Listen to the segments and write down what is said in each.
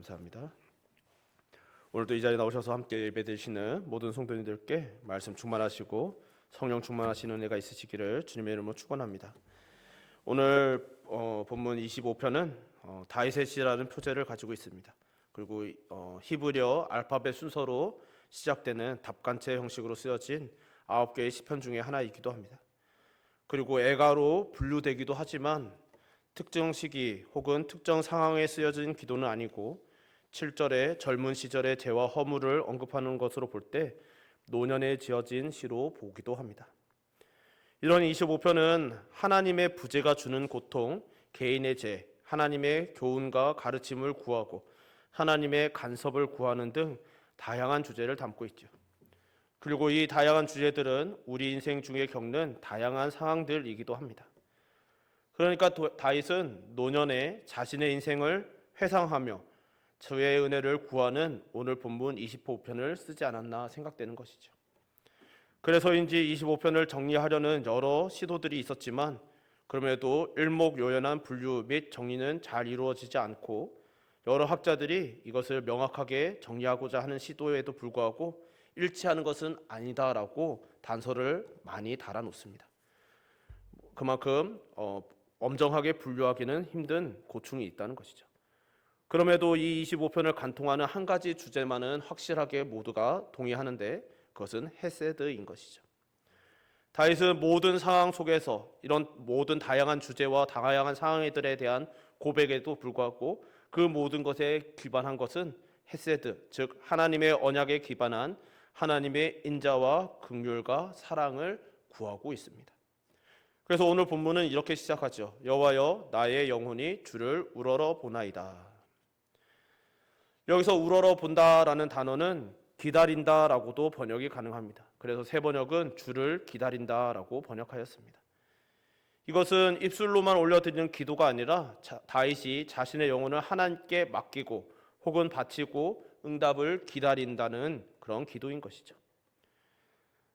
감사합니다. 오늘도 이 자리에 나오셔서 함께 예배드리시는 모든 성도님들께 말씀 충만하시고 성령 충만하시는 은혜가 있으시기를 주님의 이름으로 축원합니다. 오늘 어, 본문 25편은 어, 다윗의 시라는 표제를 가지고 있습니다. 그리고 어, 히브리어 알파벳 순서로 시작되는 답간체 형식으로 쓰여진 아홉 개의 시편 중에 하나이기도 합니다. 그리고 애가로 분류되기도 하지만 특정 시기 혹은 특정 상황에 쓰여진 기도는 아니고 7절에 젊은 시절의 죄와 허물을 언급하는 것으로 볼 때 노년에 지어진 시로 보기도 합니다. 이런 25편은 하나님의 부재가 주는 고통, 개인의 죄, 하나님의 교훈과 가르침을 구하고 하나님의 간섭을 구하는 등 다양한 주제를 담고 있죠. 그리고 이 다양한 주제들은 우리 인생 중에 겪는 다양한 상황들이기도 합니다. 그러니까 도- 다윗은 노년에 자신의 인생을 회상하며 주의 은혜를 구하는 오늘 본문 25편을 쓰지 않았나 생각되는 것이죠. 그래서인지 25편을 정리하려는 여러 시도들이 있었지만 그럼에도 일목요연한 분류 및 정리는 잘 이루어지지 않고 여러 학자들이 이것을 명확하게 정리하고자 하는 시도에도 불구하고 일치하는 것은 아니다라고 단서를 많이 달아놓습니다. 그만큼 어, 엄정하게 분류하기는 힘든 고충이 있다는 것이죠. 그럼에도 이 25편을 간통하는 한 가지 주제만은 확실하게 모두가 동의하는데 그것은 헤세드인 것이죠. 다윗은 모든 상황 속에서 이런 모든 다양한 주제와 다양한 상황들에 대한 고백에도 불구하고 그 모든 것에 기반한 것은 헤세드, 즉 하나님의 언약에 기반한 하나님의 인자와 긍휼과 사랑을 구하고 있습니다. 그래서 오늘 본문은 이렇게 시작하죠. 여호와여 나의 영혼이 주를 우러러 보나이다. 여기서 우러러 본다라는 단어는 기다린다라고도 번역이 가능합니다. 그래서 새 번역은 주를 기다린다라고 번역하였습니다. 이것은 입술로만 올려드리는 기도가 아니라 자- 다윗이 자신의 영혼을 하나님께 맡기고 혹은 바치고 응답을 기다린다는 그런 기도인 것이죠.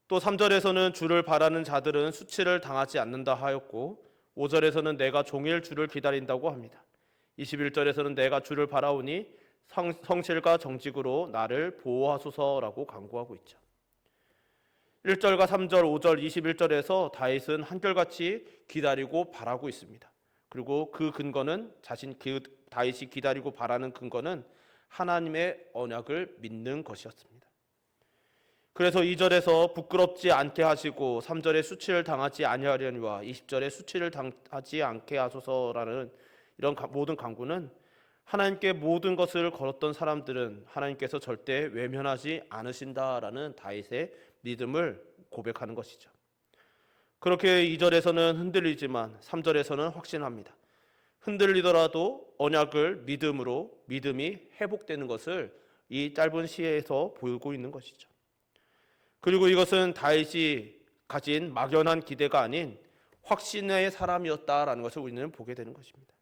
또 3절에서는 주를 바라는 자들은 수치를 당하지 않는다 하였고 5절에서는 내가 종일 주를 기다린다고 합니다. 21절에서는 내가 주를 바라오니 성, 성실과 정직으로 나를 보호하소서라고 강구하고 있죠. 1절과 3절, 5절, 21절에서 다윗은 한결같이 기다리고 바라고 있습니다. 그리고 그 근거는 자신 그 다윗이 기다리고 바라는 근거는 하나님의 언약을 믿는 것이었습니다. 그래서 2절에서 부끄럽지 않게 하시고 3절에 수치를 당하지 아니하려니와 20절에 수치를 당하지 않게 하소서라는 이런 가- 모든 강구는 하나님께 모든 것을 걸었던 사람들은 하나님께서 절대 외면하지 않으신다라는 다윗의 믿음을 고백하는 것이죠. 그렇게 2절에서는 흔들리지만 3절에서는 확신합니다. 흔들리더라도 언약을 믿음으로 믿음이 회복되는 것을 이 짧은 시에서 보이고 있는 것이죠. 그리고 이것은 다윗이 가진 막연한 기대가 아닌 확신의 사람이었다라는 것을 우리는 보게 되는 것입니다.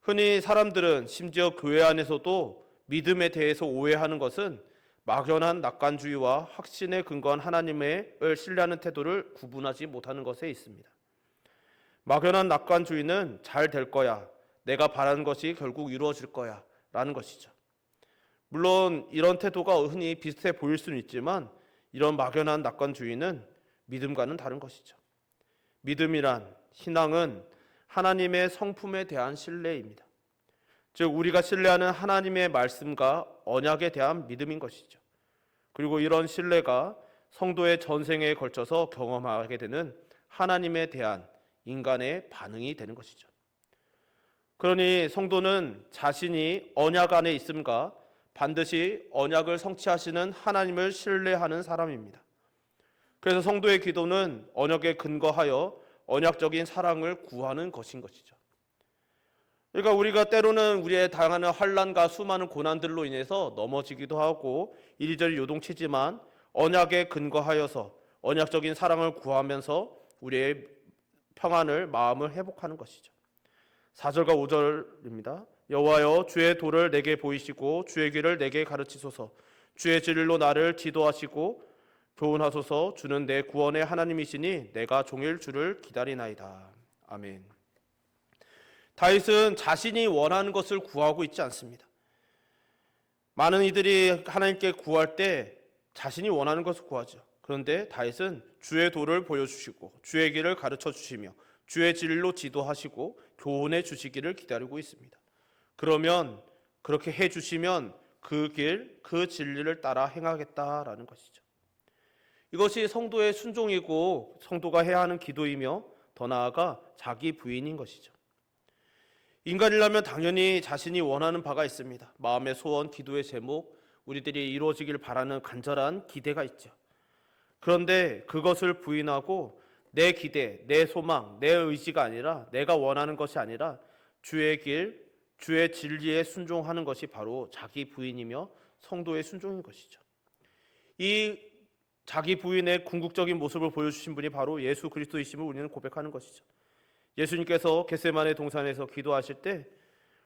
흔히 사람들은 심지어 교회 안에서도 믿음에 대해서 오해하는 것은 막연한 낙관주의와 확신에 근거한 하나님을 신뢰하는 태도를 구분하지 못하는 것에 있습니다. 막연한 낙관주의는 잘 될 거야. 내가 바라는 것이 결국 이루어질 거야. 라는 것이죠. 물론 이런 태도가 흔히 비슷해 보일 수는 있지만 이런 막연한 낙관주의는 믿음과는 다른 것이죠. 믿음이란 신앙은 하나님의 성품에 대한 신뢰입니다. 즉 우리가 신뢰하는 하나님의 말씀과 언약에 대한 믿음인 것이죠. 그리고 이런 신뢰가 성도의 전생에 걸쳐서 경험하게 되는 하나님에 대한 인간의 반응이 되는 것이죠. 그러니 성도는 자신이 언약 안에 있음과 반드시 언약을 성취하시는 하나님을 신뢰하는 사람입니다. 그래서 성도의 기도는 언약에 근거하여 언약적인 사랑을 구하는 것인 것이죠. 그러니까 우리가 때로는 우리의 당하는 환란과 수많은 고난들로 인해서 넘어지기도 하고 이리저리 요동치지만 언약에 근거하여서 언약적인 사랑을 구하면서 우리의 평안을 마음을 회복하는 것이죠. 4절과 5절입니다. 여호와여 주의 도를 내게 보이시고 주의 길을 내게 가르치소서. 주의 진리로 나를 지도하시고 교훈하소서. 주는 내 구원의 하나님이시니 내가 종일 주를 기다리나이다. 아멘. 다윗은 자신이 원하는 것을 구하고 있지 않습니다. 많은 이들이 하나님께 구할 때 자신이 원하는 것을 구하죠. 그런데 다윗은 주의 도를 보여주시고 주의 길을 가르쳐 주시며 주의 진리로 지도하시고 교훈해 주시기를 기다리고 있습니다. 그러면 그렇게 해 주시면 그 길, 그 진리를 따라 행하겠다라는 것이죠. 이것이 성도의 순종이고 성도가 해야 하는 기도이며 더 나아가 자기 부인인 것이죠. 인간이라면 당연히 자신이 원하는 바가 있습니다. 마음의 소원, 기도의 제목, 우리들이 이루어지길 바라는 간절한 기대가 있죠. 그런데 그것을 부인하고 내 기대, 내 소망, 내 의지가 아니라 내가 원하는 것이 아니라 주의 길, 주의 진리에 순종하는 것이 바로 자기 부인이며 성도의 순종인 것이죠. 이 자기 부인의 궁극적인 모습을 보여주신 분이 바로 예수 그리스도이심을 우리는 고백하는 것이죠. 예수님께서 겟세마네 동산에서 기도하실 때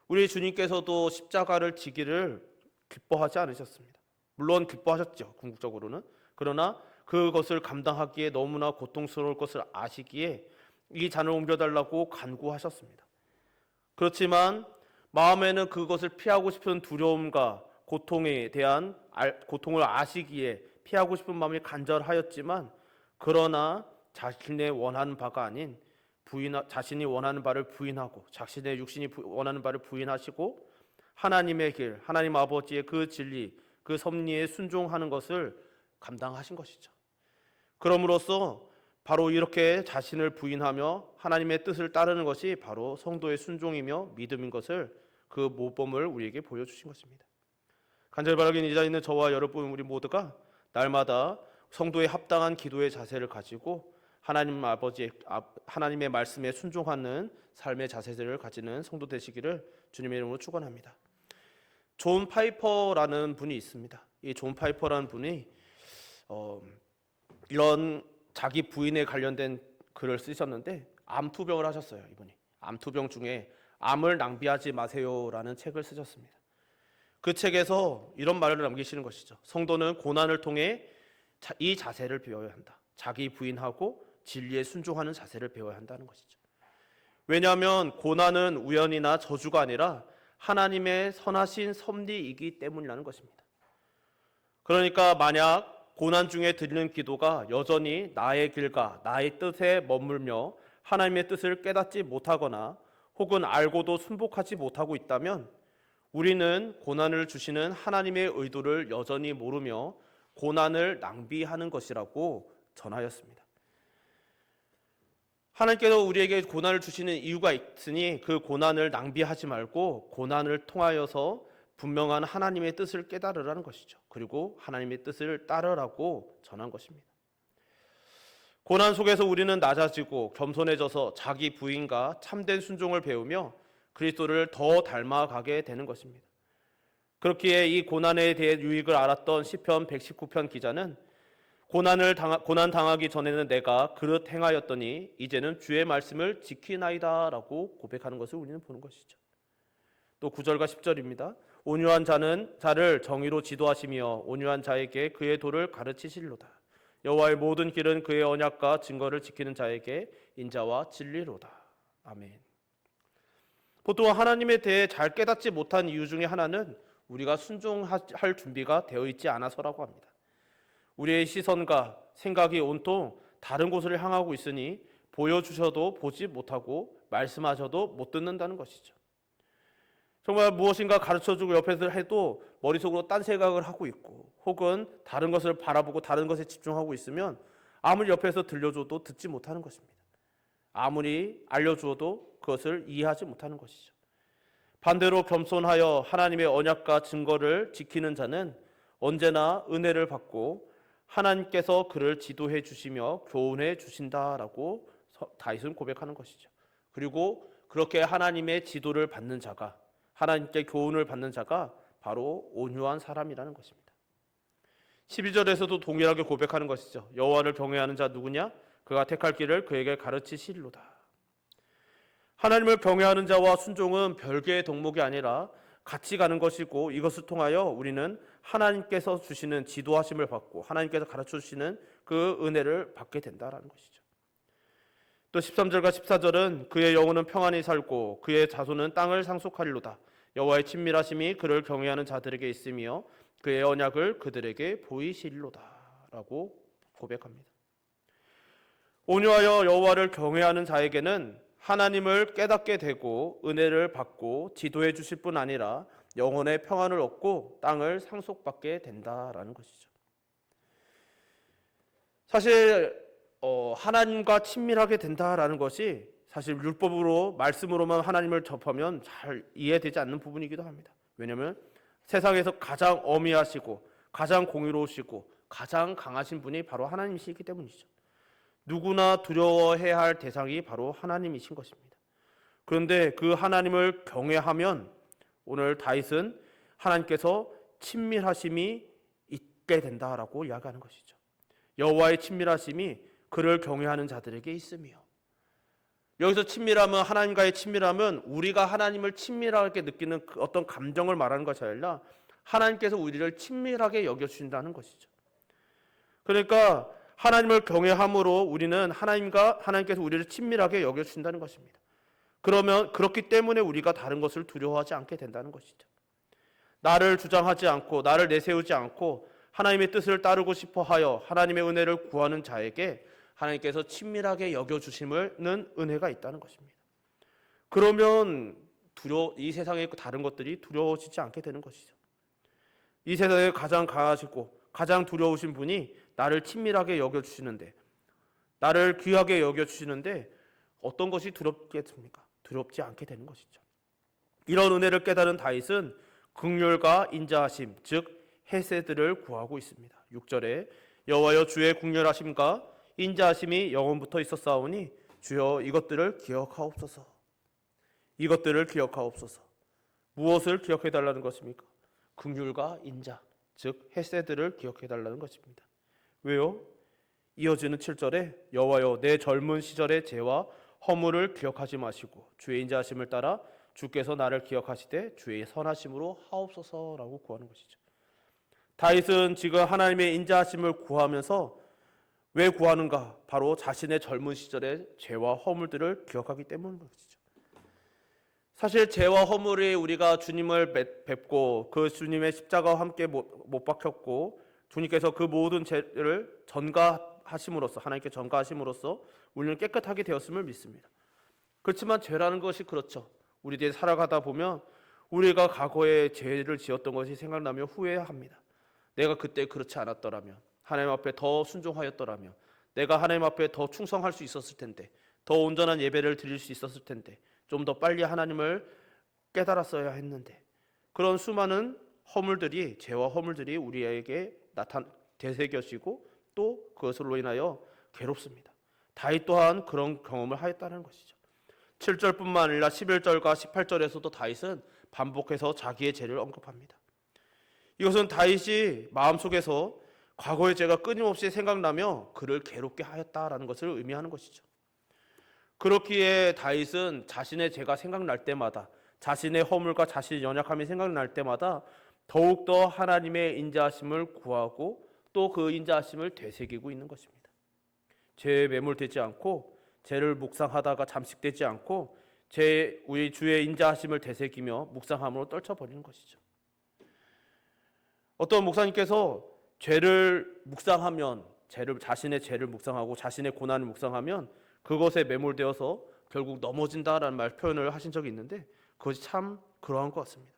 우리 주님께서도 십자가를 지기를 기뻐하지 않으셨습니다. 물론 기뻐하셨죠. 궁극적으로는. 그러나 그것을 감당하기에 너무나 고통스러울 것을 아시기에 이 잔을 옮겨달라고 간구하셨습니다. 그렇지만 마음에는 그것을 피하고 싶은 두려움과 고통에 대한 알- 고통을 아시기에 피하고 싶은 마음이 간절하였지만 그러나 자신의 원하는 바가 아닌 부인 자신이 원하는 바를 부인하고 자신의 육신이 부- 원하는 바를 부인하시고 하나님의 길, 하나님 아버지의 그 진리, 그 섭리에 순종하는 것을 감당하신 것이죠. 그럼으로써 바로 이렇게 자신을 부인하며 하나님의 뜻을 따르는 것이 바로 성도의 순종이며 믿음인 것을 그 모범을 우리에게 보여주신 것입니다. 간절히 바라기는 이 자리에 있는 저와 여러분 우리 모두가 날마다 성도의 합당한 기도의 자세를 가지고 하나님 아버지 하나님의 말씀에 순종하는 삶의 자세들을 가지는 성도 되시기를 주님의 이름으로 축원합니다. 존 파이퍼라는 분이 있습니다. 이 존 파이퍼라는 분이 어, 이런 자기 부인에 관련된 글을 쓰셨는데 암 투병을 하셨어요. 이분이 암 투병 중에 암을 낭비하지 마세요라는 책을 쓰셨습니다. 그 책에서 이런 말을 남기시는 것이죠. 성도는 고난을 통해 자- 이 자세를 배워야 한다. 자기 부인하고 진리에 순종하는 자세를 배워야 한다는 것이죠. 왜냐하면 고난은 우연이나 저주가 아니라 하나님의 선하신 섭리이기 때문이라는 것입니다. 그러니까 만약 고난 중에 드리는 기도가 여전히 나의 길과 나의 뜻에 머물며 하나님의 뜻을 깨닫지 못하거나 혹은 알고도 순복하지 못하고 있다면 우리는 고난을 주시는 하나님의 의도를 여전히 모르며 고난을 낭비하는 것이라고 전하였습니다. 하나님께서 우리에게 고난을 주시는 이유가 있으니 그 고난을 낭비하지 말고 고난을 통하여서 분명한 하나님의 뜻을 깨달으라는 것이죠. 그리고 하나님의 뜻을 따르라고 전한 것입니다. 고난 속에서 우리는 낮아지고 겸손해져서 자기 부인과 참된 순종을 배우며 그리스도를 더 닮아가게 되는 것입니다. 그렇기에 이 고난에 대해 유익을 알았던 시편 119편 기자는 고난을 당하, 고난 당하기 전에는 내가 그릇 행하였더니 이제는 주의 말씀을 지키나이다라고 고백하는 것을 우리는 보는 것이죠. 또 9절과 10절입니다. 온유한 자는 자를 정의로 지도하시며 온유한 자에게 그의 도를 가르치실로다. 여호와의 모든 길은 그의 언약과 증거를 지키는 자에게 인자와 진리로다. 아멘. 보통 하나님에 대해 잘 깨닫지 못한 이유 중에 하나는 우리가 순종할 준비가 되어 있지 않아서라고 합니다. 우리의 시선과 생각이 온통 다른 곳을 향하고 있으니 보여주셔도 보지 못하고 말씀하셔도 못 듣는다는 것이죠. 정말 무엇인가 가르쳐주고 옆에서 해도 머릿속으로 딴 생각을 하고 있고 혹은 다른 것을 바라보고 다른 것에 집중하고 있으면 아무리 옆에서 들려줘도 듣지 못하는 것입니다. 아무리 알려주어도 그것을 이해하지 못하는 것이죠. 반대로 겸손하여 하나님의 언약과 증거를 지키는 자는 언제나 은혜를 받고 하나님께서 그를 지도해 주시며 교훈해 주신다라고 다윗은 고백하는 것이죠. 그리고 그렇게 하나님의 지도를 받는 자가 하나님께 교훈을 받는 자가 바로 온유한 사람이라는 것입니다. 12절에서도 동일하게 고백하는 것이죠. 여호와를 경외하는 자 누구냐? 그가 택할 길을 그에게 가르치시리로다. 하나님을 경외하는 자와 순종은 별개의 덕목이 아니라 같이 가는 것이고 이것을 통하여 우리는 하나님께서 주시는 지도하심을 받고 하나님께서 가르쳐 주시는 그 은혜를 받게 된다라는 것이죠. 또 13절과 14절은 그의 영혼은 평안히 살고 그의 자손은 땅을 상속하리로다. 여호와의 친밀하심이 그를 경외하는 자들에게 있으며 그의 언약을 그들에게 보이시리로다라고 고백합니다. 온유하여 여호와를 경외하는 자에게는 하나님을 깨닫게 되고 은혜를 받고 지도해 주실 뿐 아니라 영혼의 평안을 얻고 땅을 상속받게 된다라는 것이죠. 사실 어, 하나님과 친밀하게 된다라는 것이 사실 율법으로 말씀으로만 하나님을 접하면 잘 이해되지 않는 부분이기도 합니다. 왜냐하면 세상에서 가장 어미하시고 가장 공의로우시고 가장 강하신 분이 바로 하나님이시기 때문이죠. 누구나 두려워해야 할 대상이 바로 하나님이신 것입니다. 그런데 그 하나님을 경외하면 오늘 다윗은 하나님께서 친밀하심이 있게 된다라고 이야기하는 것이죠. 여호와의 친밀하심이 그를 경외하는 자들에게 있으며 여기서 친밀함은 하나님과의 친밀함은 우리가 하나님을 친밀하게 느끼는 그 어떤 감정을 말하는 것이 아니라 하나님께서 우리를 친밀하게 여겨 주신다는 것이죠. 그러니까 하나님을 경외함으로 우리는 하나님과 하나님께서 우리를 친밀하게 여겨 주신다는 것입니다. 그러면 그렇기 때문에 우리가 다른 것을 두려워하지 않게 된다는 것이죠. 나를 주장하지 않고 나를 내세우지 않고 하나님의 뜻을 따르고 싶어 하여 하나님의 은혜를 구하는 자에게 하나님께서 친밀하게 여겨 주심을는 은혜가 있다는 것입니다. 그러면 두려 이 세상의 다른 것들이 두려워지지 않게 되는 것이죠. 이 세상에 가장 강하시고 가장 두려우신 분이 나를 친밀하게 여겨 주시는데 나를 귀하게 여겨 주시는데 어떤 것이 두렵겠습니까? 두렵지 않게 되는 것이죠. 이런 은혜를 깨달은 다윗은 극률과 인자하심 즉 헤세드를 구하고 있습니다. 6절에 여호와여 주의 국률하심과 인자하심이 영원부터 있었사오니 주여 이것들을 기억하옵소서. 이것들을 기억하옵소서. 무엇을 기억해 달라는 것입니까? 긍휼과 인자, 즉 헤세드를 기억해 달라는 것입니다. 왜요? 이어지는 7절에 여호와여 내 젊은 시절의 죄와 허물을 기억하지 마시고 주의 인자하심을 따라 주께서 나를 기억하시되 주의 선하심으로 하옵소서라고 구하는 것이죠. 다윗은 지금 하나님의 인자하심을 구하면서 왜 구하는가? 바로 자신의 젊은 시절의 죄와 허물들을 기억하기 때문인 것이죠. 사실 죄와 허물이 우리가 주님을 뵙고 그 주님의 십자가와 함께 못 박혔고 주님께서 그 모든 죄를 전가하심으로써 하나님께 전가하심으로써 우리는 깨끗하게 되었음을 믿습니다. 그렇지만 죄라는 것이 그렇죠. 우리들이 살아가다 보면 우리가 과거에 죄를 지었던 것이 생각나며 후회합니다. 내가 그때 그렇지 않았더라면 하나님 앞에 더 순종하였더라면 내가 하나님 앞에 더 충성할 수 있었을 텐데 더 온전한 예배를 드릴 수 있었을 텐데 좀 더 빨리 하나님을 깨달았어야 했는데 그런 수많은 허물들이 죄와 허물들이 우리에게 나타 되새겨지고 또 그것으로 인하여 괴롭습니다. 다윗 또한 그런 경험을 하였다는 것이죠. 7절뿐만 아니라 11절과 18절에서도 다윗은 반복해서 자기의 죄를 언급합니다. 이것은 다윗이 마음속에서 과거의 죄가 끊임없이 생각나며 그를 괴롭게 하였다라는 것을 의미하는 것이죠. 그렇기에 다윗은 자신의 죄가 생각날 때마다 자신의 허물과 자신의 연약함이 생각날 때마다 더욱더 하나님의 인자하심을 구하고 또 그 인자하심을 되새기고 있는 것입니다. 죄에 매몰되지 않고 죄를 묵상하다가 잠식되지 않고 제 우리 주의 인자하심을 되새기며 묵상함으로 떨쳐버리는 것이죠. 어떤 목사님께서 죄를 묵상하면 죄를 자신의 죄를 묵상하고 자신의 고난을 묵상하면 그것에 매몰되어서 결국 넘어진다라는 말 표현을 하신 적이 있는데 그것이 참 그러한 것 같습니다.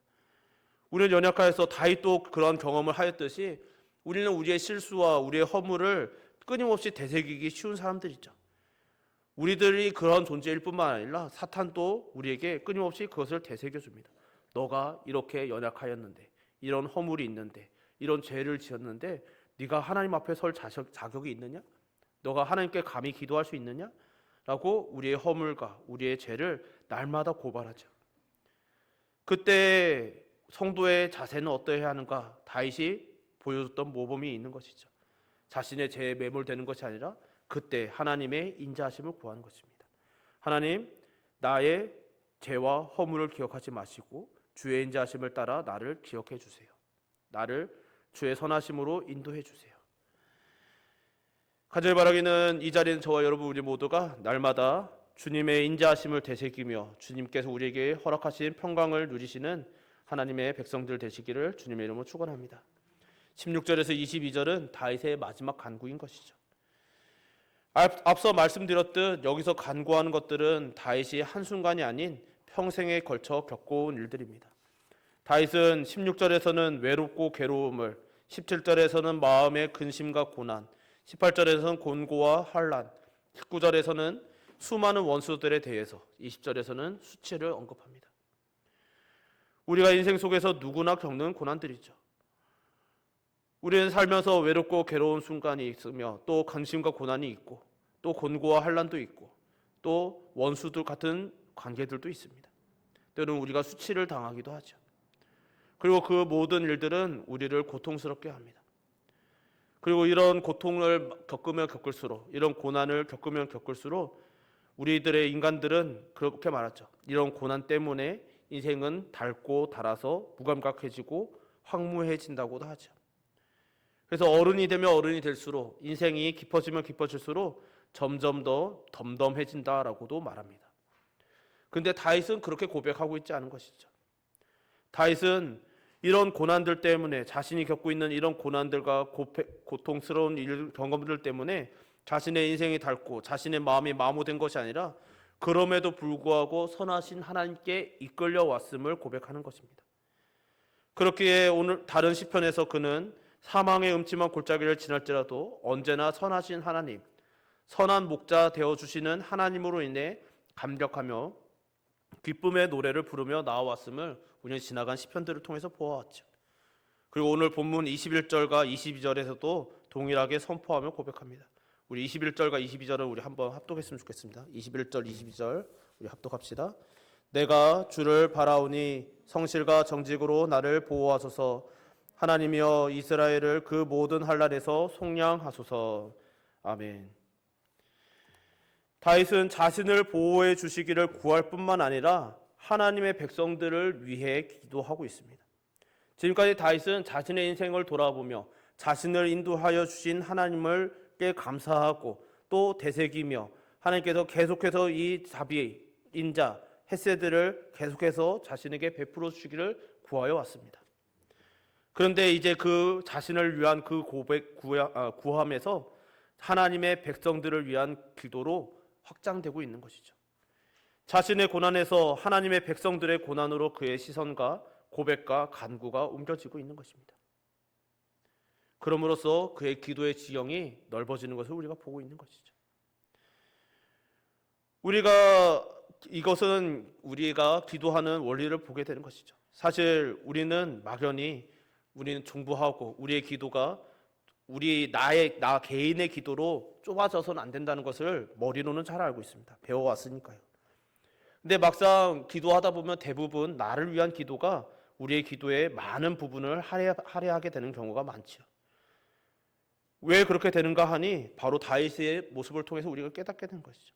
우리는 연약하여서 다윗도 그런 경험을 하였듯이 우리는 우리의 실수와 우리의 허물을 끊임없이 되새기기 쉬운 사람들이죠. 우리들이 그런 존재일 뿐만 아니라 사탄도 우리에게 끊임없이 그것을 되새겨 줍니다. 너가 이렇게 연약하였는데 이런 허물이 있는데 이런 죄를 지었는데 네가 하나님 앞에 설 자격이 있느냐? 너가 하나님께 감히 기도할 수 있느냐? 라고 우리의 허물과 우리의 죄를 날마다 고발하죠. 그때 성도의 자세는 어떠해야 하는가? 다윗이 보여줬던 모범이 있는 것이죠. 자신의 죄에 매몰되는 것이 아니라 그때 하나님의 인자하심을 구하는 것입니다. 하나님, 나의 죄와 허물을 기억하지 마시고 주의 인자하심을 따라 나를 기억해 주세요. 나를 주의 선하심으로 인도해 주세요. 간절히 바라기는 이 자리는 저와 여러분 우리 모두가 날마다 주님의 인자하심을 되새기며 주님께서 우리에게 허락하신 평강을 누리시는 하나님의 백성들 되시기를 주님의 이름으로 축원합니다. 16절에서 22절은 다윗의 마지막 간구인 것이죠. 앞- 앞서 말씀드렸듯 여기서 간구하는 것들은 다윗이 한순간이 아닌 평생에 걸쳐 겪어온 일들입니다. 다윗은 16절에서는 외롭고 괴로움을 17절에서는 마음의 근심과 고난 18절에서는 곤고와 환란 19절에서는 수많은 원수들에 대해서 20절에서는 수치를 언급합니다. 우리가 인생 속에서 누구나 겪는 고난들이죠. 우리는 살면서 외롭고 괴로운 순간이 있으며 또 강심과 고난이 있고 또 곤고와 환란도 있고 또 원수들 같은 관계들도 있습니다. 때로는 우리가 수치를 당하기도 하죠. 그리고 그 모든 일들은 우리를 고통스럽게 합니다. 그리고 이런 고통을 겪으면 겪을수록 이런 고난을 겪으면 겪을수록 우리들의 인간들은 그렇게 말하죠. 이런 고난 때문에 인생은 닳고 닳아서 무감각해지고 황무해진다고도 하죠. 그래서 어른이 되면 어른이 될수록 인생이 깊어지면 깊어질수록 점점 더 덤덤해진다라고도 말합니다. 근데 다윗은 그렇게 고백하고 있지 않은 것이죠. 다윗은 이런 고난들 때문에 자신이 겪고 있는 이런 고난들과 고통스러운 일, 경험들 때문에 자신의 인생이 닳고 자신의 마음이 마모된 것이 아니라 그럼에도 불구하고 선하신 하나님께 이끌려 왔음을 고백하는 것입니다. 그렇기에 오늘 다른 시편에서 그는 사망의 음침한 골짜기를 지날지라도 언제나 선하신 하나님, 선한 목자 되어 주시는 하나님으로 인해 감격하며 기쁨의 노래를 부르며 나와왔음을 우리는 지나간 시편들을 통해서 보아왔죠. 그리고 오늘 본문 21절과 22절에서도 동일하게 선포하며 고백합니다. 우리 21절과 22절을 우리 한번 합독했으면 좋겠습니다. 21절, 22절 우리 합독합시다. 내가 주를 바라오니 성실과 정직으로 나를 보호하소서 하나님이여 이스라엘을 그 모든 환란에서 속량하소서. 아멘. 다윗은 자신을 보호해 주시기를 구할 뿐만 아니라 하나님의 백성들을 위해 기도하고 있습니다. 지금까지 다윗은 자신의 인생을 돌아보며 자신을 인도하여 주신 하나님을 께 감사하고 또 되새기며 하나님께서 계속해서 이 자비, 인자, 햇세들을 계속해서 자신에게 베풀어 주시기를 구하여 왔습니다. 그런데 이제 그 자신을 위한 그 고백 아, 구함에서 하나님의 백성들을 위한 기도로 확장되고 있는 것이죠. 자신의 고난에서 하나님의 백성들의 고난으로 그의 시선과 고백과 간구가 옮겨지고 있는 것입니다. 그럼으로써 그의 기도의 지형이 넓어지는 것을 우리가 보고 있는 것이죠. 우리가 이것은 우리가 기도하는 원리를 보게 되는 것이죠. 사실 우리는 막연히 우리는 중부하고 우리의 기도가 우리 나의 나 개인의 기도로 좁아져서는 안 된다는 것을 머리로는 잘 알고 있습니다. 배워왔으니까요. 근데 막상 기도하다 보면 대부분 나를 위한 기도가 우리의 기도의 많은 부분을 할애, 할애하게 되는 경우가 많죠. 왜 그렇게 되는가 하니 바로 다윗의 모습을 통해서 우리가 깨닫게 된 것이죠.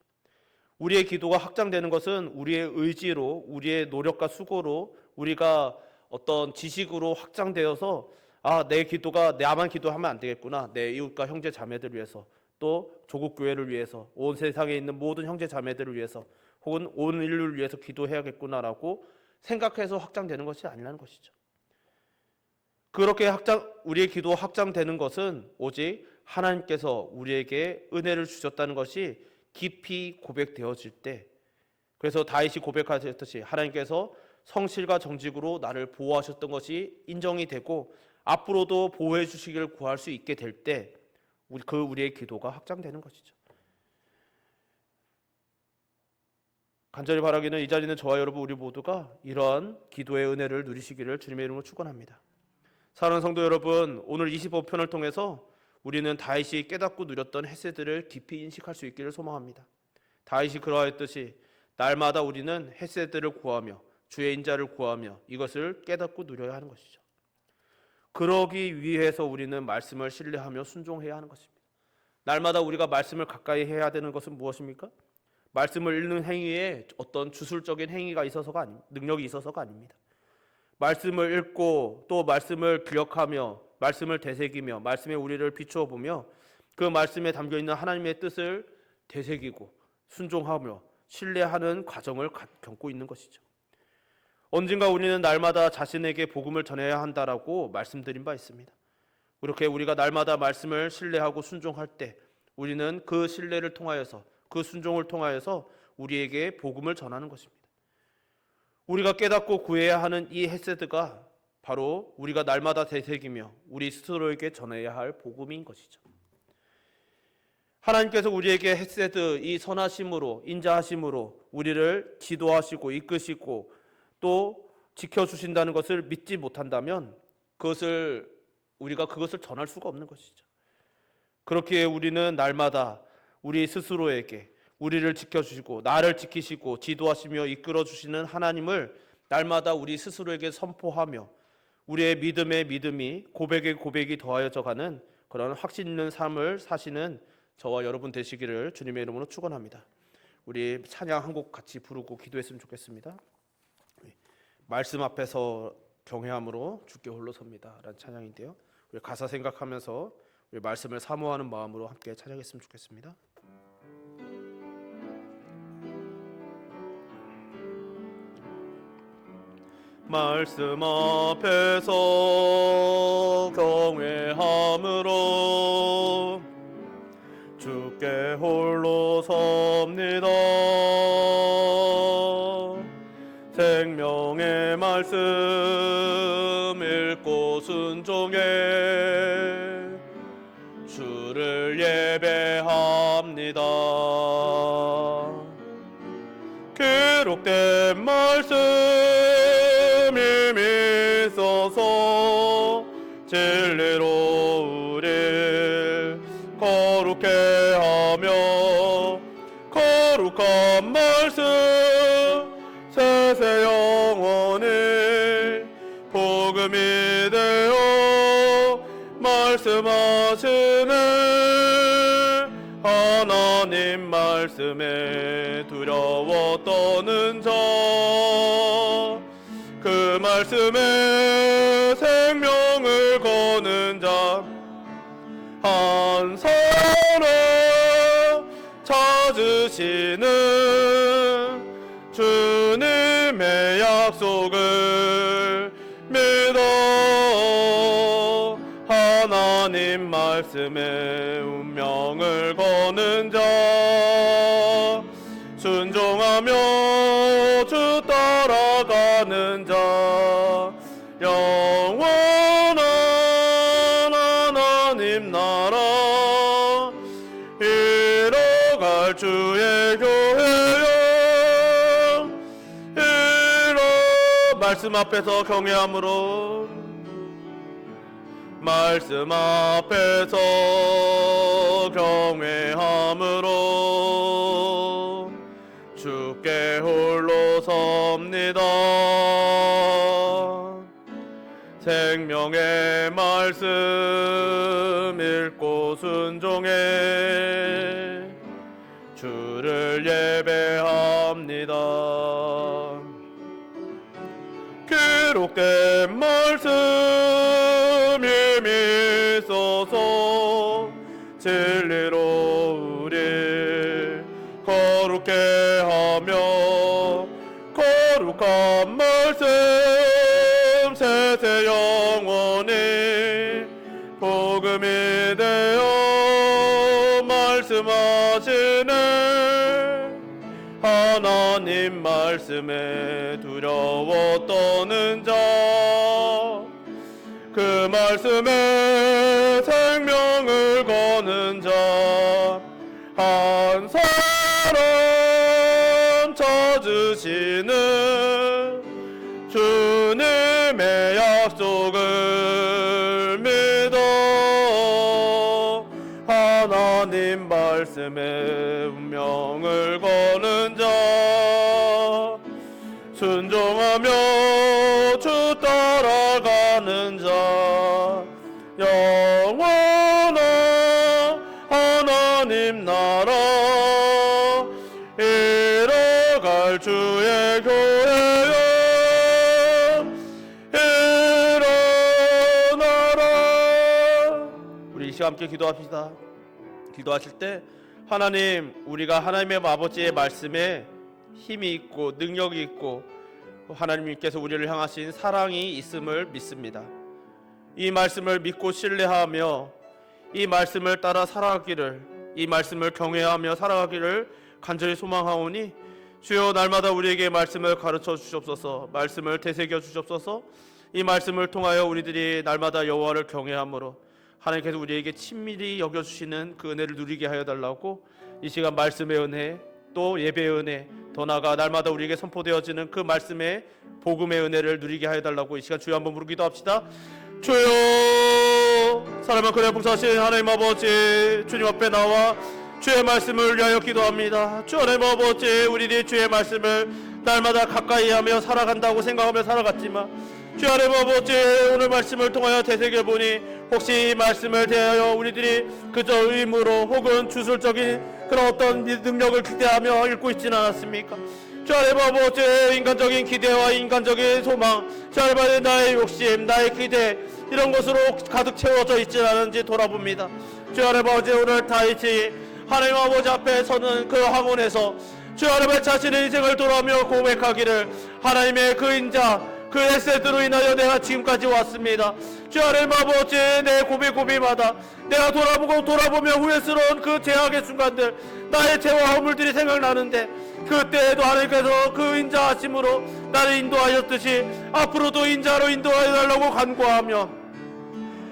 우리의 기도가 확장되는 것은 우리의 의지로, 우리의 노력과 수고로 우리가 어떤 지식으로 확장되어서 아, 내 기도가 나만 기도하면 안 되겠구나. 내 이웃과 형제 자매들을 위해서 또 조국 교회를 위해서 온 세상에 있는 모든 형제 자매들을 위해서 혹은 온 인류를 위해서 기도해야겠구나라고 생각해서 확장되는 것이 아니라는 것이죠. 그렇게 확장 우리의 기도 확장되는 것은 오직 하나님께서 우리에게 은혜를 주셨다는 것이 깊이 고백되어질 때 그래서 다윗이 고백하셨듯이 하나님께서 성실과 정직으로 나를 보호하셨던 것이 인정이 되고 앞으로도 보호해 주시기를 구할 수 있게 될 때 그 우리의 기도가 확장되는 것이죠. 간절히 바라기는 이 자리는 저와 여러분 우리 모두가 이러한 기도의 은혜를 누리시기를 주님의 이름으로 축원합니다. 사랑하는 성도 여러분, 오늘 25편을 통해서 우리는 다윗이 깨닫고 누렸던 햇새들을 깊이 인식할 수 있기를 소망합니다. 다윗이 그러하였듯이 날마다 우리는 햇새들을 구하며 주의 인자를 구하며 이것을 깨닫고 누려야 하는 것이죠. 그러기 위해서 우리는 말씀을 신뢰하며 순종해야 하는 것입니다. 날마다 우리가 말씀을 가까이 해야 되는 것은 무엇입니까? 말씀을 읽는 행위에 어떤 주술적인 행위가 있어서가 아니, 능력이 있어서가 아닙니다. 말씀을 읽고 또 말씀을 기억하며 말씀을 되새기며 말씀에 우리를 비추어 보며 그 말씀에 담겨 있는 하나님의 뜻을 되새기고 순종하며 신뢰하는 과정을 가- 겪고 있는 것이죠. 언젠가 우리는 날마다 자신에게 복음을 전해야 한다라고 말씀드린 바 있습니다. 그렇게 우리가 날마다 말씀을 신뢰하고 순종할 때 우리는 그 신뢰를 통하여서 그 순종을 통하여서 우리에게 복음을 전하는 것입니다. 우리가 깨닫고 구해야 하는 이 헤세드가 바로 우리가 날마다 되새기며 우리 스스로에게 전해야 할 복음인 것이죠. 하나님께서 우리에게 헤세드 이 선하심으로 인자하심으로 우리를 지도하시고 이끄시고 또 지켜 주신다는 것을 믿지 못한다면 그것을 우리가 그것을 전할 수가 없는 것이죠. 그렇기에 우리는 날마다 우리 스스로에게 우리를 지켜주시고 나를 지키시고 지도하시며 이끌어 주시는 하나님을 날마다 우리 스스로에게 선포하며 우리의 믿음의 믿음이 고백의 고백이 더하여져 가는 그런 확신 있는 삶을 사시는 저와 여러분 되시기를 주님의 이름으로 축원합니다. 우리 찬양 한 곡 같이 부르고 기도했으면 좋겠습니다. 말씀 앞에서 경외함으로 주께 홀로 섭니다라는 찬양인데요. 우리 가사 생각하면서 우리 말씀을 사모하는 마음으로 함께 찬양했으면 좋겠습니다. 말씀 앞에서 경외함으로 주께 홀로 섭니다. 떠는 자 그 말씀에 생명을 거는 자한 사람 찾으시는 주님의 약속을 믿어 하나님 말씀에 운명을 거는 앞에서 경외함으로 말씀 앞에서 경외함으로 주께 홀로 섭니다. 생명의 말씀 읽고 순종해 기록된 말씀 이미 써서. 진리로 우리 거룩해 하며 거룩한 말씀 세세 영원히 복음이 되어 말씀하시네. 하나님 말씀에 두려워 떠는 자 말씀에 생명을 거는 자한 사람 찾으시는 주님의 약속을 믿어 하나님 말씀에 함께 기도합시다 기도하실 때 하나님 우리가 하나님의 아버지의 말씀에 힘이 있고 능력이 있고 하나님께서 우리를 향하신 사랑이 있음을 믿습니다. 이 말씀을 믿고 신뢰하며 이 말씀을 따라 살아가기를 이 말씀을 경외하며 살아가기를 간절히 소망하오니 주여 날마다 우리에게 말씀을 가르쳐 주시옵소서 말씀을 되새겨 주시옵소서 이 말씀을 통하여 우리들이 날마다 여호와를 경외함으로 하나님께서 우리에게 친밀히 여겨 주시는 그 은혜를 누리게 하여 달라고 이 시간 말씀의 은혜 또 예배의 은혜 더 나아가 날마다 우리에게 선포되어지는 그 말씀의 복음의 은혜를 누리게 하여 달라고 이 시간 주여 한번 부르 기도 합시다. 주여! 사랑과 그래 봉사하신 하나님 아버지 주님 앞에 나와 주의 말씀을 위하여 기도합니다. 주 하나님 아버지 우리들이 주의 말씀을 날마다 가까이 하며 살아간다고 생각하며 살아갔지만 주 하나님 아버지 오늘 말씀을 통하여 되새겨보니 혹시 이 말씀을 대하여 우리들이 그저 의무로 혹은 주술적인 그런 어떤 능력을 기대하며 읽고 있지는 않았습니까? 주 하나님 아버지 인간적인 기대와 인간적인 소망 주 하나님 아버지 나의 욕심 나의 기대 이런 것으로 가득 채워져 있지 않은지 돌아봅니다 주 하나님 아버지 오늘 다이치 하나님 아버지 앞에 서는 그 황혼에서 주 하나님 자신의 인생을 돌아오며 고백하기를 하나님의 그 인자 그 에세드로 인하여 내가 지금까지 왔습니다. 주 하나님 아버지 내 고비 고비마다 내가 돌아보고 돌아보며 후회스러운 그 제약의 순간들 나의 죄와 허물들이 생각나는데 그때에도 하나님께서 그 인자하심으로 나를 인도하셨듯이 앞으로도 인자로 인도하여 달라고 간구하며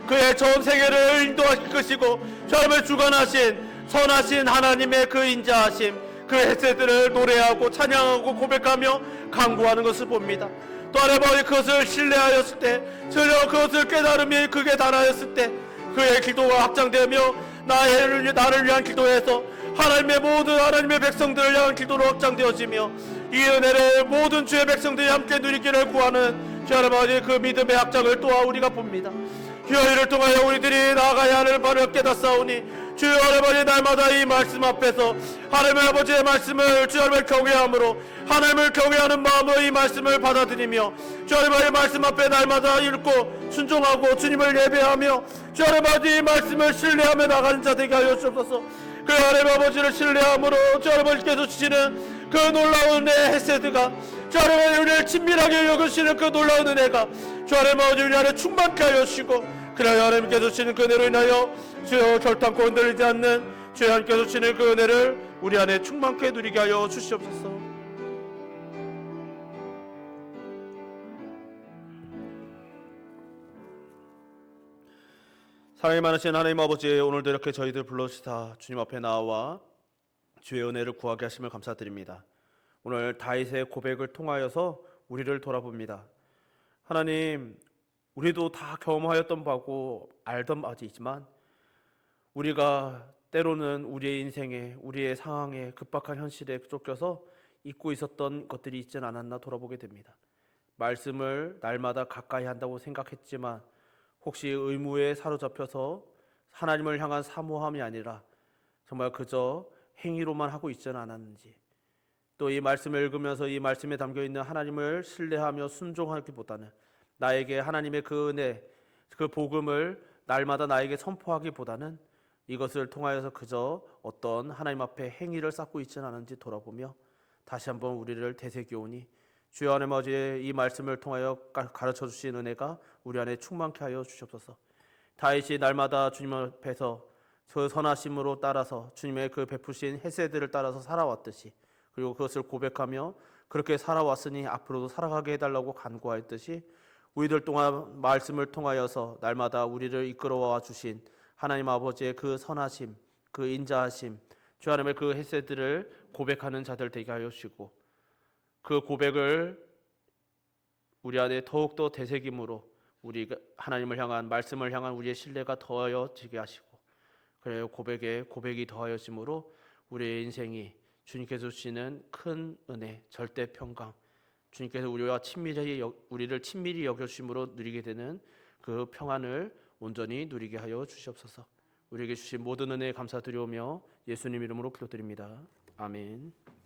그의 전 세계를 인도하실 것이고 저를 주관하신 선하신 하나님의 그 인자하심 그 햇새들을 노래하고 찬양하고 고백하며 강구하는 것을 봅니다. 또 하나님 그것을 신뢰하였을 때 전혀 그것을 깨달음이 그게 달하였을 때 그의 기도가 확장되며 나를, 나를 위한 기도에서 하나님의 모든 하나님의 백성들을 향한 기도로 확장되어지며 이 은혜를 모든 주의 백성들이 함께 누리기를 구하는 주 하나님 그 믿음의 확장을 또한 우리가 봅니다. 주여 이를 통하여 우리들이 나아가야 하는 바를 깨닫사오니 주여 하나님 날마다 이 말씀 앞에서 하나님의 아버지의 말씀을 주 하나님을 경외함으로 하나님을 경외하는 마음으로 이 말씀을 받아들이며 주 하나님의 말씀 앞에 날마다 읽고 순종하고 주님을 예배하며 주 하나님 이 말씀을 신뢰하며 나가는 자 되게 하여 주옵소서. 그 하나님 아버지를 신뢰함으로 주 하나님께서 주시는 그 놀라운 내 헤세드가 주 하나님 우리를 친밀하게 여기시는 그 놀라운 은혜가 주 하나님 아버지 우리 안에 충만케 하여 주시고 그래야 하나님께서 주시는 그 은혜로 인하여 주여 결단코 흔들리지 않는 주여 하나님께서 주시는 그 은혜를 우리 안에 충만케 누리게 하여 주시옵소서. 사랑이 많으신 하나님 아버지 오늘도 이렇게 저희들 불러주시다 주님 앞에 나와 주의 은혜를 구하게 하심을 감사드립니다. 오늘 다윗의 고백을 통하여서 우리를 돌아봅니다. 하나님 우리도 다 경험하였던 바고 알던 바지이지만 우리가 때로는 우리의 인생에 우리의 상황에 급박한 현실에 쫓겨서 잊고 있었던 것들이 있진 않았나 돌아보게 됩니다. 말씀을 날마다 가까이 한다고 생각했지만 혹시 의무에 사로잡혀서 하나님을 향한 사모함이 아니라 정말 그저 행위로만 하고 있지는 않았는지 또 이 말씀을 읽으면서 이 말씀에 담겨 있는 하나님을 신뢰하며 순종하기보다는 나에게 하나님의 그 은혜, 그 복음을 날마다 나에게 선포하기보다는 이것을 통하여서 그저 어떤 하나님 앞에 행위를 쌓고 있지는 않은지 돌아보며 다시 한번 우리를 되새기오니 주여 하나님 아버지의 이 말씀을 통하여 가르쳐 주신 은혜가 우리 안에 충만케 하여 주시옵소서. 다윗이 날마다 주님 앞에서 그 선하심으로 따라서 주님의 그 베푸신 해세들을 따라서 살아왔듯이 그리고 그것을 고백하며 그렇게 살아왔으니 앞으로도 살아가게 해달라고 간구하였듯이 우리들 동안 말씀을 통하여서 날마다 우리를 이끌어와 주신 하나님 아버지의 그 선하심, 그 인자하심, 주 하나님의 그 햇새들을 고백하는 자들 되게 하여 주시고 그 고백을 우리 안에 더욱더 되새김으로 우리 하나님을 향한 말씀을 향한 우리의 신뢰가 더하여지게 하시고 그래요. 고백에 고백이 더하여짐으로 우리의 인생이 주님께서 주시는 큰 은혜, 절대 평강, 주님께서 우리와 친밀히 우리를 친밀히 여겨 주심으로 누리게 되는 그 평안을 온전히 누리게 하여 주시옵소서. 우리에게 주신 모든 은혜에 감사드리오며 예수님 이름으로 기도드립니다. 아멘.